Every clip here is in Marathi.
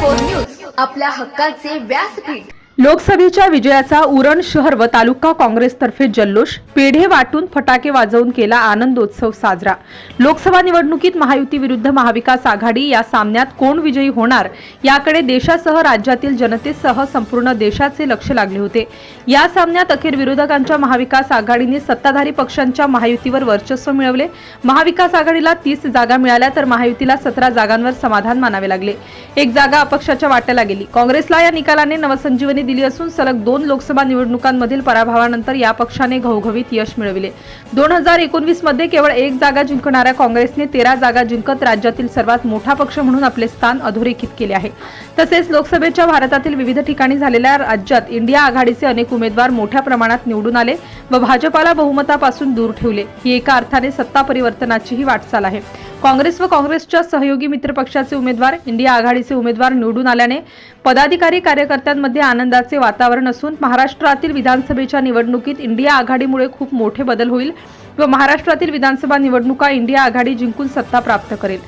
फोर न्यूज आपल्या हक्काचे व्यासपीठ. लोकसभेच्या विजयाचा उरण शहर व तालुका काँग्रेसतर्फे जल्लोष. पेढे वाटून फटाके वाजवून केला आनंदोत्सव साजरा. लोकसभा निवडणुकीत महायुती विरुद्ध महाविकास आघाडी या सामन्यात कोण विजयी होणार याकडे देशासह राज्यातील जनतेसह संपूर्ण देशाचे लक्ष लागले होते. या सामन्यात अखेर विरोधकांच्या महाविकास आघाडीने सत्ताधारी पक्षांच्या महायुतीवर वर्चस्व मिळवले. महाविकास आघाडीला तीस जागा मिळाल्या तर महायुतीला सतरा जागांवर समाधान मानावे लागले. एक जागा अपक्षाच्या वाट्याला गेली. काँग्रेसला या निकालाने नवसंजीवनी दिली असून सलग दोन लोकसभा निवडणुकांमधील पराभवानंतर या पक्षाने घवघवीत यश मिळविले. दोन हजार एकोणवीसमध्ये केवळ एक जागा जिंकणाऱ्या काँग्रेसने तेरा जागा जिंकत राज्यातील सर्वात मोठा पक्ष म्हणून आपले स्थान अधोरेखित केले आहे. तसेच लोकसभेच्या भारतातील विविध ठिकाणी झालेल्या राज्यात इंडिया आघाडीचे अनेक उमेदवार मोठ्या प्रमाणात निवडून आले व भाजपाला बहुमतापासून दूर ठेवले. ही एका अर्थाने सत्ता परिवर्तनाचीही वाटचाल आहे. काँग्रेस व काँग्रेसच्या सहयोगी मित्र पक्षाचे उमेदवार इंडिया आघाडीचे उमेदवार निवडून आल्याने पदाधिकारी कार्यकर्त्यांमध्ये आनंदाचे वातावरण असून महाराष्ट्रातील विधानसभेच्या निवडणुकीत इंडिया आघाडीमुळे खूप मोठे बदल होईल व महाराष्ट्रातील विधानसभा निवडणुका इंडिया आघाडी जिंकून सत्ता प्राप्त करेल.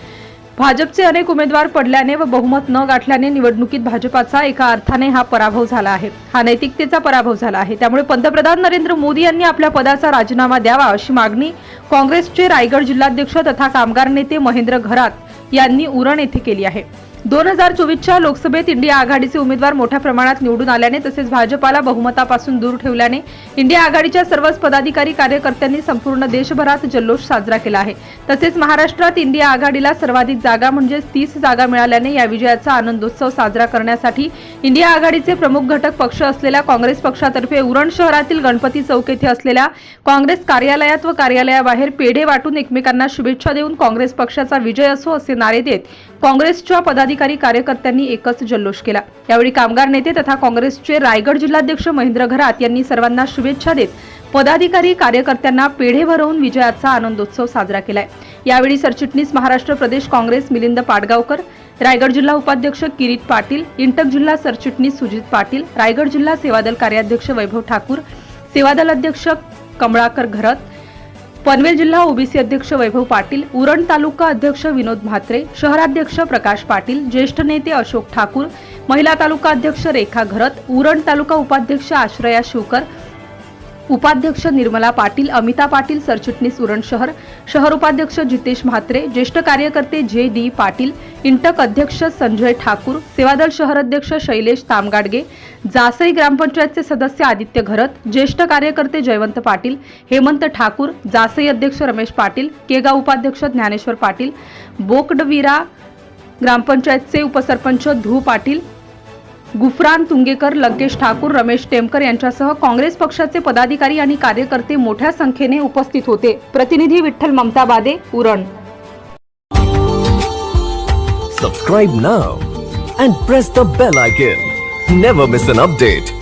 भाजपचे अनेक उमेदवार पडल्याने व बहुमत न गाठल्याने निवडणुकीत भाजपाचा एका अर्थाने हा पराभव झाला आहे. हा नैतिकतेचा पराभव झाला आहे. त्यामुळे पंतप्रधान नरेंद्र मोदी यांनी आपल्या पदाचा राजीनामा द्यावा अशी मागणी काँग्रेसचे रायगड जिल्हाध्यक्ष तथा कामगार नेते महेंद्र घरात यांनी उरण येथे केली आहे. दोन हजार चोवीसच्या लोकसभेत इंडिया आघाडीचे उमेदवार मोठ्या प्रमाणात निवडून आल्याने तसेच भाजपाला बहुमतापासून दूर ठेवल्याने इंडिया आघाडीच्या सर्वच पदाधिकारी कार्यकर्त्यांनी संपूर्ण देशभरात जल्लोष साजरा केला आहे. तसेच महाराष्ट्रात इंडिया आघाडीला सर्वाधिक जागा म्हणजेच तीस जागा मिळाल्याने या विजयाचा आनंदोत्सव साजरा करण्यासाठी इंडिया आघाडीचे प्रमुख घटक पक्ष असलेल्या काँग्रेस पक्षातर्फे उरण शहरातील गणपती चौक येथे असलेल्या काँग्रेस कार्यालयात व कार्यालयाबाहेर पेढे वाटून एकमेकांना शुभेच्छा देऊन काँग्रेस पक्षाचा विजय असो असे नारे देत काँग्रेसच्या पदाधिकारी पदाधिकारी कार्यकर्त्यांनी एकच जल्लोष केला. यावेळी कामगार नेते तथा काँग्रेसचे रायगड जिल्हाध्यक्ष महेंद्र घरात यांनी सर्वांना शुभेच्छा देत पदाधिकारी कार्यकर्त्यांना पेढे भरवून विजयाचा आनंदोत्सव साजरा केलाय. यावेळी सरचिटणीस महाराष्ट्र प्रदेश काँग्रेस मिलिंद पाडगावकर रायगड जिल्हा उपाध्यक्ष किरीट पाटील इंटक जिल्हा सरचिटणीस सुजित पाटील रायगड जिल्हा सेवादल कार्याध्यक्ष वैभव ठाकूर सेवादल अध्यक्ष कमळाकर घरत पनवेल जिल्हा ओबीसी अध्यक्ष वैभव पाटील उरण तालुका अध्यक्ष विनोद म्हात्रे शहराध्यक्ष प्रकाश पाटील ज्येष्ठ नेते अशोक ठाकूर महिला तालुका अध्यक्ष रेखा घरत उरण तालुका उपाध्यक्ष आश्रया शिवकर उपाध्यक्ष निर्मला पाटील अमिता पाटील सरचिटणीस उरण शहर शहर उपाध्यक्ष जितेश म्हात्रे ज्येष्ठ कार्यकर्ते जे डी पाटील इंटक अध्यक्ष संजय ठाकूर सेवादल शहर अध्यक्ष शैलेश तामगाडगे जासई ग्रामपंचायतचे सदस्य आदित्य घरत ज्येष्ठ कार्यकर्ते जयवंत पाटील हेमंत ठाकूर जासई अध्यक्ष रमेश पाटील केगाव उपाध्यक्ष ज्ञानेश्वर पाटील बोकडवीरा ग्रामपंचायतचे उपसरपंच धू पाटील गुफरान तुंगेकर लंकेश ठाकूर रमेश टेमकर यांच्यासह काँग्रेस पक्षाचे पदाधिकारी आणि कार्यकर्ते मोठ्या संख्येने उपस्थित होते. प्रतिनिधी Vitthal Mamta Bade Uran. Subscribe now and press the bell icon never miss an update